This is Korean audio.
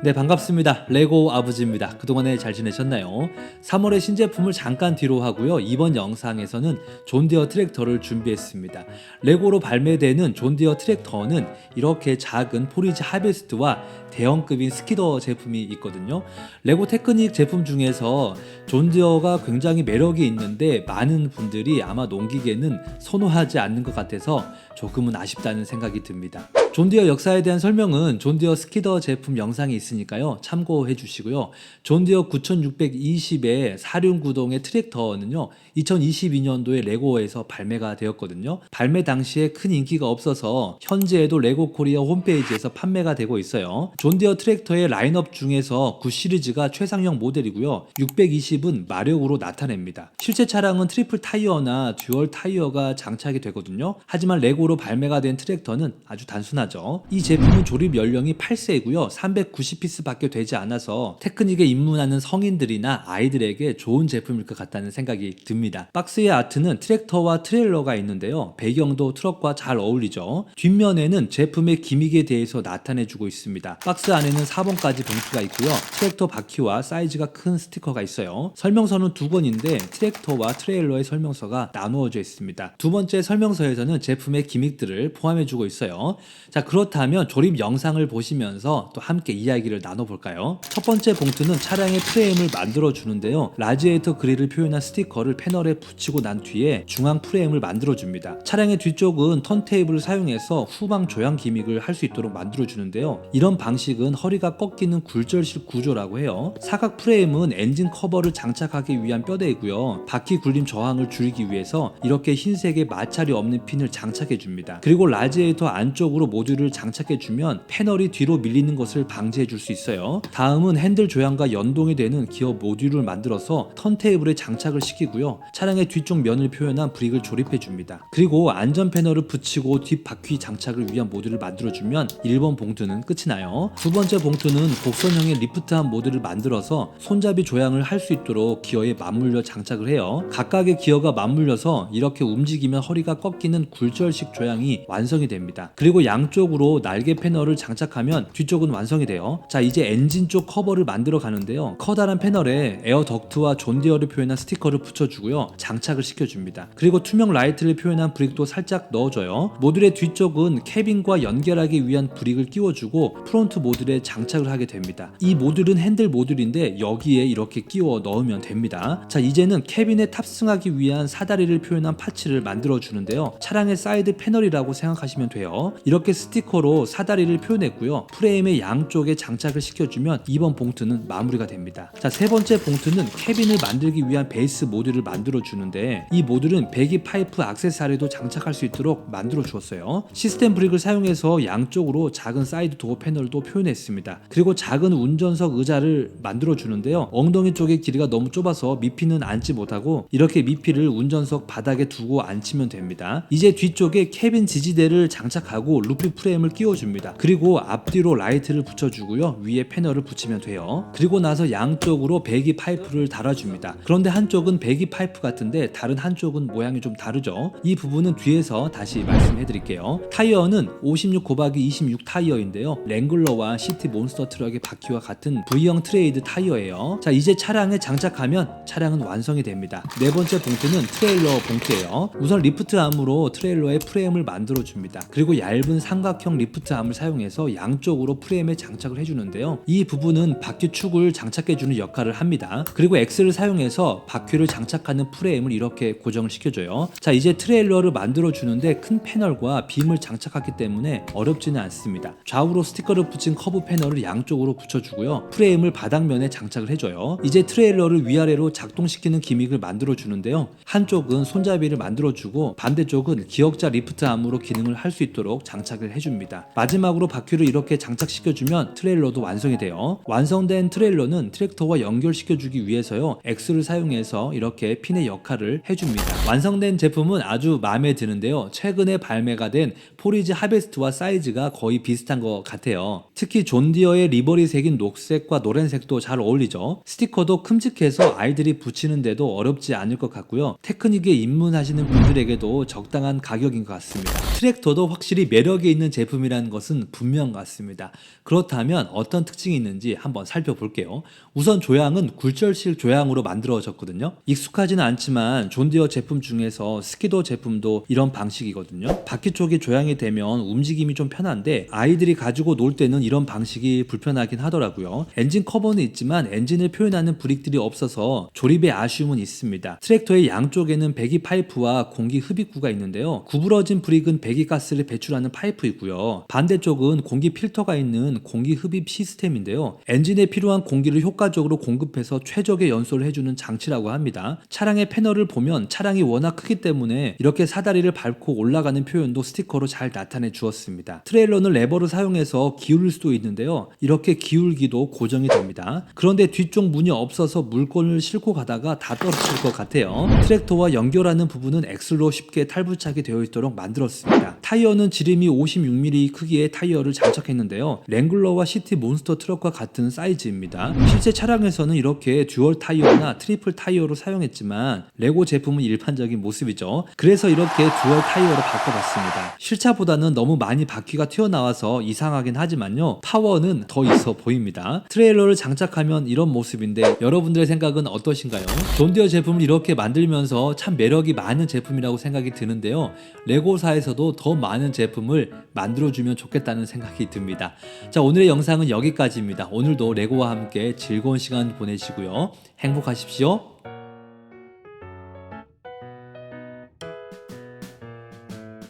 네 반갑습니다. 레고 아버지입니다. 그동안에 잘 지내셨나요? 3월에 신제품을 잠깐 뒤로 하고요. 이번 영상에서는 존디어 트랙터를 준비했습니다. 레고로 발매되는 존디어 트랙터는 이렇게 작은 포리지 하베스트와 대형급인 스키더 제품이 있거든요. 레고 테크닉 제품 중에서 존디어가 굉장히 매력이 있는데 많은 분들이 아마 농기계는 선호하지 않는 것 같아서 조금은 아쉽다는 생각이 듭니다 존디어 역사에 대한 설명은 존디어 스키더 제품 영상이 있으니까요. 참고해 주시고요. 존디어 9620의 사륜구동의 트랙터는요. 2022년도에 레고에서 발매가 되었거든요. 발매 당시에 큰 인기가 없어서 현재에도 레고 코리아 홈페이지에서 판매가 되고 있어요. 존디어 트랙터의 라인업 중에서 9 시리즈가 최상형 모델이고요. 620은 마력으로 나타냅니다. 실제 차량은 트리플 타이어나 듀얼 타이어가 장착이 되거든요. 하지만 레고로 발매가 된 트랙터는 아주 단순하죠. 이 제품은 조립 연령이 8세이고요. 390피스밖에 되지 않아서 테크닉에 입문하는 성인들이나 아이들에게 좋은 제품일 것 같다는 생각이 듭니다. 박스의 아트는 트랙터와 트레일러가 있는데요. 배경도 트럭과 잘 어울리죠. 뒷면에는 제품의 기믹에 대해서 나타내주고 있습니다. 박스 안에는 4번까지 봉투가 있고요. 트랙터 바퀴와 사이즈가 큰 스티커가 있어요. 설명서는 두 권인데 트랙터와 트레일러의 설명서가 나누어져 있습니다. 두 번째 설명서에서는 제품의 기믹들을 포함해주고 있어요. 자 그렇다면 조립 영상을 보시면서 또 함께 이야기를 나눠볼까요? 첫 번째 봉투는 차량의 프레임을 만들어 주는데요. 라지에이터 그릴을 표현한 스티커를 패널에 붙이고 난 뒤에 중앙 프레임을 만들어 줍니다. 차량의 뒤쪽은 턴테이블을 사용해서 후방 조향 기믹을 할 수 있도록 만들어 주는데요. 이런 방식은 허리가 꺾이는 굴절식 구조라고 해요. 사각 프레임은 엔진 커버를 장착하기 위한 뼈대이고요. 바퀴 굴림 저항을 줄이기 위해서 이렇게 흰색의 마찰이 없는 핀을 장착해 줍니다. 그리고 라지에이터 안쪽으로 모듈을 장착해 주면 패널이 뒤로 밀리는 것을 방지해 줄 수 있어요. 다음은 핸들 조향과 연동이 되는 기어 모듈을 만들어서 턴테이블에 장착을 시키고요. 차량의 뒤쪽 면을 표현한 브릭을 조립해 줍니다. 그리고 안전 패널을 붙이고 뒷 바퀴 장착을 위한 모듈을 만들어 주면 1번 봉투는 끝이 나요. 두 번째 봉투는 곡선형의 리프트한 모듈을 만들어서 손잡이 조향을 할 수 있도록 기어에 맞물려 장착을 해요. 각각의 기어가 맞물려서 이렇게 움직이면 허리가 꺾이는 굴절식 조향이 완성이 됩니다. 그리고 양 쪽으로 날개 패널을 장착하면 뒤쪽은 완성이 돼요. 자, 이제 엔진 쪽 커버를 만들어 가는데요. 커다란 패널에 에어 덕트와 존디어를 표현한 스티커를 붙여주고요. 장착을 시켜줍니다. 그리고 투명 라이트를 표현한 브릭도 살짝 넣어줘요. 모듈의 뒤쪽은 캐빈과 연결하기 위한 브릭을 끼워주고 프론트 모듈에 장착을 하게 됩니다. 이 모듈은 핸들 모듈인데 여기에 이렇게 끼워 넣으면 됩니다. 자, 이제는 캐빈에 탑승하기 위한 사다리를 표현한 파츠를 만들어 주는데요. 차량의 사이드 패널이라고 생각하시면 돼요. 이렇게 스티커로 사다리를 표현했고요. 프레임의 양쪽에 장착을 시켜주면 이번 봉투는 마무리가 됩니다. 자, 세 번째 봉투는 캐빈을 만들기 위한 베이스 모듈을 만들어 주는데 이 모듈은 배기 파이프 악세사리도 장착할 수 있도록 만들어 주었어요. 시스템 브릭을 사용해서 양쪽으로 작은 사이드 도어 패널도 표현했습니다. 그리고 작은 운전석 의자를 만들어 주는데요. 엉덩이 쪽의 길이가 너무 좁아서 미피는 앉지 못하고 이렇게 미피를 운전석 바닥에 두고 앉히면 됩니다. 이제 뒤쪽에 캐빈 지지대를 장착하고 루프 프레임을 끼워줍니다. 그리고 앞뒤로 라이트를 붙여주고요. 위에 패널을 붙이면 돼요. 그리고 나서 양쪽으로 배기 파이프를 달아줍니다. 그런데 한쪽은 배기 파이프 같은데 다른 한쪽은 모양이 좀 다르죠. 이 부분은 뒤에서 다시 말씀해 드릴게요. 타이어는 56 곱하기 26 타이어인데요. 랭글러와 시티 몬스터 트럭의 바퀴와 같은 V형 트레이드 타이어예요. 자, 이제 차량에 장착하면 차량은 완성이 됩니다. 네 번째 봉투는 트레일러 봉투예요. 우선 리프트 암으로 트레일러의 프레임을 만들어 줍니다. 그리고 얇은 삼각형 리프트 암을 사용해서 양쪽으로 프레임에 장착을 해주는데요. 이 부분은 바퀴 축을 장착해주는 역할을 합니다. 그리고 엑스를 사용해서 바퀴를 장착하는 프레임을 이렇게 고정을 시켜줘요. 자, 이제 트레일러를 만들어 주는데 큰 패널과 빔을 장착하기 때문에 어렵지는 않습니다. 좌우로 스티커를 붙인 커브 패널을 양쪽으로 붙여주고요. 프레임을 바닥면에 장착을 해줘요. 이제 트레일러를 위아래로 작동시키는 기믹을 만들어 주는데요. 한쪽은 손잡이를 만들어 주고 반대쪽은 기역자 리프트 암으로 기능을 할 수 있도록 장착을 해줍니다. 마지막으로 바퀴를 이렇게 장착시켜주면 트레일러도 완성이 돼요. 완성된 트레일러는 트랙터와 연결시켜주기 위해서요. X를 사용해서 이렇게 핀의 역할을 해줍니다. 완성된 제품은 아주 마음에 드는데요. 최근에 발매가 된 포리즈 하베스트와 사이즈가 거의 비슷한 것 같아요. 특히 존디어의 리버리 색인 녹색과 노란색도 잘 어울리죠. 스티커도 큼직해서 아이들이 붙이는데도 어렵지 않을 것 같고요. 테크닉에 입문하시는 분들에게도 적당한 가격인 것 같습니다. 트랙터도 확실히 매력이 있는 제품이라는 것은 분명 같습니다. 그렇다면 어떤 특징이 있는지 한번 살펴볼게요. 우선 조향은 굴절식 조향으로 만들어졌거든요. 익숙하지는 않지만 존디어 제품 중에서 스키도 제품도 이런 방식이거든요. 바퀴 쪽이 조향이 되면 움직임이 좀 편한데 아이들이 가지고 놀 때는 이런 방식이 불편하긴 하더라고요. 엔진 커버는 있지만 엔진을 표현하는 브릭들이 없어서 조립에 아쉬움은 있습니다. 트랙터의 양쪽에는 배기 파이프와 공기 흡입구가 있는데요. 구부러진 브릭은 배기 가스를 배출하는 파이프 이고요. 반대쪽은 공기 필터가 있는 공기 흡입 시스템인데요. 엔진에 필요한 공기를 효과적으로 공급해서 최적의 연소를 해주는 장치라고 합니다. 차량의 패널을 보면 차량이 워낙 크기 때문에 이렇게 사다리를 밟고 올라가는 표현도 스티커로 잘 나타내 주었습니다. 트레일러는 레버를 사용해서 기울일 수도 있는데요. 이렇게 기울기도 고정이 됩니다. 그런데 뒤쪽 문이 없어서 물건을 싣고 가다가 다 떨어질 것 같아요. 트랙터와 연결하는 부분은 엑슬로 쉽게 탈부착이 되어 있도록 만들었습니다. 타이어는 지름이 56mm 크기의 타이어를 장착했는데요. 랭글러와 시티 몬스터 트럭과 같은 사이즈입니다. 실제 차량에서는 이렇게 듀얼 타이어나 트리플 타이어로 사용했지만 레고 제품은 일반적인 모습이죠. 그래서 이렇게 듀얼 타이어로 바꿔봤습니다. 실차보다는 너무 많이 바퀴가 튀어나와서 이상하긴 하지만요. 파워는 더 있어 보입니다. 트레일러를 장착하면 이런 모습인데 여러분들의 생각은 어떠신가요? 존디어 제품을 이렇게 만들면서 참 매력이 많은 제품이라고 생각이 드는데요. 레고사에서도 더 많은 제품을 만들어주면 좋겠다는 생각이 듭니다. 자, 오늘의 영상은 여기까지입니다. 오늘도 레고와 함께 즐거운 시간 보내시고요. 행복하십시오.